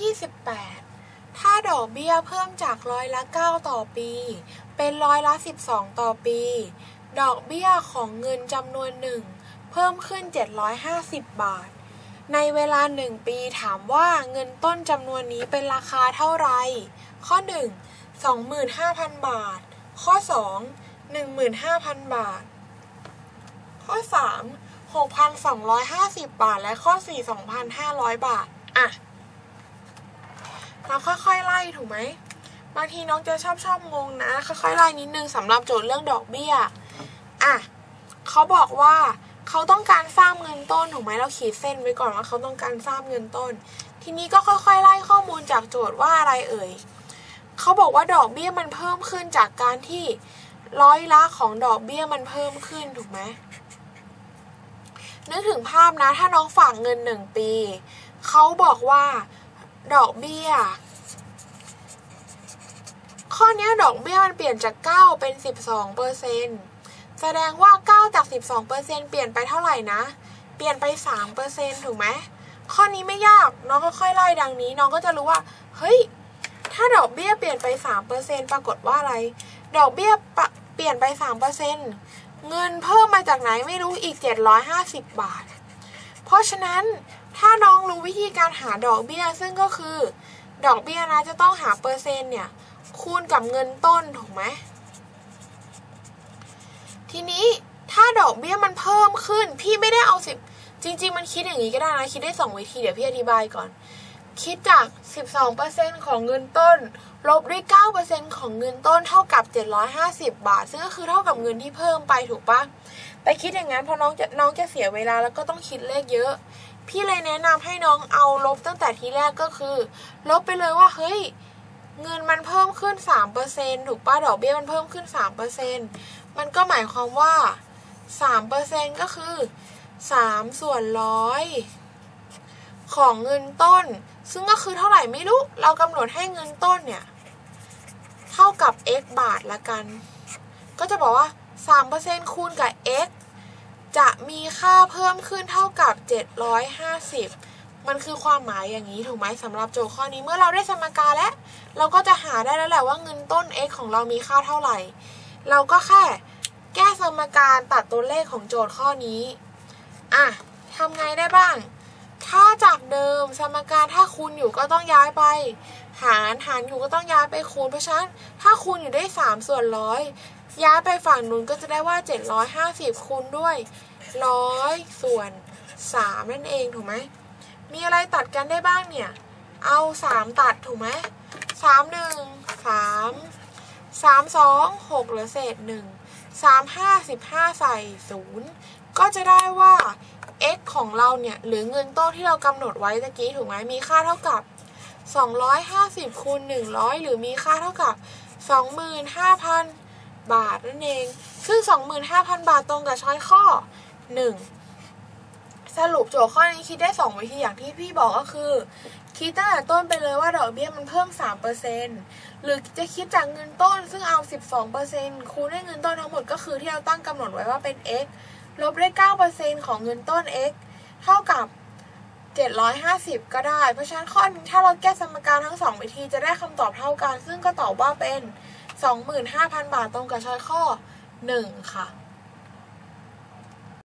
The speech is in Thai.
อ28 ถ้าดอกเบี้ยเพิ่มจากร้อยละ 9 ต่อปี เป็นร้อยละ 12 ต่อปี ดอกเบี้ยของเงินจำนวนหนึ่งเพิ่มขึ้น 750 บาท ในเวลา 1 ปีถามว่าเงินต้นจำนวนนี้เป็นราคาเท่าไหร่ ข้อ 1 25,000 บาท ข้อ 2 15,000 บาท ข้อ 3 6,250 บาท และข้อ 4 2,500 บาท อะ เราค่อยๆไล่ถูกไหมบางทีน้องจะชอบชอบงงนะค่อยๆไล่นิดนึงสำหรับโจทย์เรื่องดอกเบี้ยอะเขาบอกว่าเขาต้องการสร้างเงินต้นถูกไหมเราขีดเส้นไว้ก่อนว่าเขาต้องการสร้างเงินต้น ทีนี้ก็ค่อยๆไล่ข้อมูลจากโจทย์ว่าอะไรเอ่ยเขาบอกว่าดอกเบี้ยมันเพิ่มขึ้นจากการที่ร้อยละของดอกเบี้ยมันเพิ่มขึ้นถูกไหมนึกถึงภาพนะ ถ้าน้องฝากเงินหนึ่งปี เขาบอกว่า ดอกเบี้ย ข้อนี้ดอกเบี้ยมันเปลี่ยนจาก 9 เป็น 12เปอร์เซ็นต์แสดงว่า 9 จาก 12เปอร์เซ็นต์เปลี่ยนไปเท่าไหร่นะ เปลี่ยนไป3เปอร์เซ็นต์ถูกไหม ข้อนี้ไม่ยาก น้องค่อยๆไล่ดังนี้ น้องก็จะรู้ว่า เฮ้ย ถ้าดอกเบี้ยเปลี่ยนไป3เปอร์เซ็นต์ปรากฏว่าอะไร ดอกเบี้ยเปลี่ยนไป3เปอร์เซ็นต์เงินเพิ่มมาจากไหนไม่รู้อีก 750 บาท เพราะฉะนั้นถ้าน้องรู้วิธีการหาดอกเบี้ย ซึ่งก็คือ ดอกเบี้ยนะจะต้องหาเปอร์เซ็นต์เนี่ย คูณกับเงินต้นถูกไหมทีนี้ถ้าดอกเบี้ยมันเพิ่มขึ้น พี่ไม่ได้เอาสิบจริง ๆ มันคิดอย่างนี้ก็ได้นะ คิดได้สองวิธีเดี๋ยวพี่อธิบายก่อน คิดจาก 12%ของเงินต้น ลบด้วย 9%ของเงินต้นเท่ากับ 750 บาท ซึ่งก็คือเท่ากับเงินที่เพิ่มไปถูกปะไปคิดอย่างนั้นเพราะน้องจะน้องจะเสียเวลาแล้วก็ต้องคิดเลขเยอะ พี่เลยแนะนำให้น้องเอาลบตั้งแต่ทีแรกก็คือ ลบไปเลยว่าเฮ้ยเงินมันเพิ่มขึ้น 3%ถูกปะดอกเบี้ยมันเพิ่มขึ้น 3%มันก็หมายความว่า 3%ก็คือ 3 ส่วนร้อยของเงินต้น ซึ่งก็คือเท่าไหร่ไม่รู้ เรากำหนดให้เงินต้นเนี่ย เท่ากับ x บาทละกัน ก็จะบอกว่า 3%คูณกับ x จะมีค่าเพิ่มขึ้นเท่ากับ 750 มันคือความหมายอย่างนี้ถูกไหมสำหรับโจทย์ข้อนี้เมื่อเราได้สมการแล้ว เราก็จะหาได้แล้วแหละว่าเงินต้น x ของเรามีค่าเท่าไหร่ เราก็แค่แก้สมการตัดตัวเลขของโจทย์ข้อนี้ อะทำไงได้บ้าง ถ้าจากเดิมสมการถ้าคูณอยู่ก็ต้องย้ายไป หารหารอยู่ก็ต้องย้ายไปคูณเพราะฉะนั้นถ้าคูณอยู่ได้ 3 ส่วนร้อยย้ายไปฝั่งนู้นก็จะได้ว่า 750 คูณด้วยร้อยส่วน 3 นั่นเองถูกไหมมีอะไรตัดกันได้บ้างเนี่ย เอา 3 ตัดถูกไหม3 1 3 3 2 6เหลือเศษ1 3 5 15ใส่0ก็จะได้ว่า x ของเราเนี่ย หรือเงินต้นที่เรากำหนดไว้ตะกี้ถูกไหมมีค่าเท่ากับ 250คูณ100 หรือมีค่าเท่ากับ 25,000 บาทนั่นเอง ซึ่ง 25,000 บาทตรงกับช้อยข้อ 1 สรุปโจทย์ข้อนี้คิดได้ 2 วิธีอย่างที่พี่บอกก็คือ คิดตั้งแต่ต้นไปเลยว่าดอกเบี้ยมันเพิ่ม 3%หรือจะคิดจากเงินต้นซึ่งเอา 12%คูณด้วยเงินต้นทั้งหมดก็คือที่เราตั้งกำหนดไว้ว่าเป็น x ลบด้วย9%ของเงินต้น x เท่ากับ 750 ก็ได้ เพราะฉะนั้นข้อนี้ถ้าเราแก้สมการทั้ง 2 วิธีจะได้คำตอบเท่ากัน ซึ่งก็ตอบว่าเป็น 25,000 บาทตรงกับช้อยข้อ 1 ค่ะ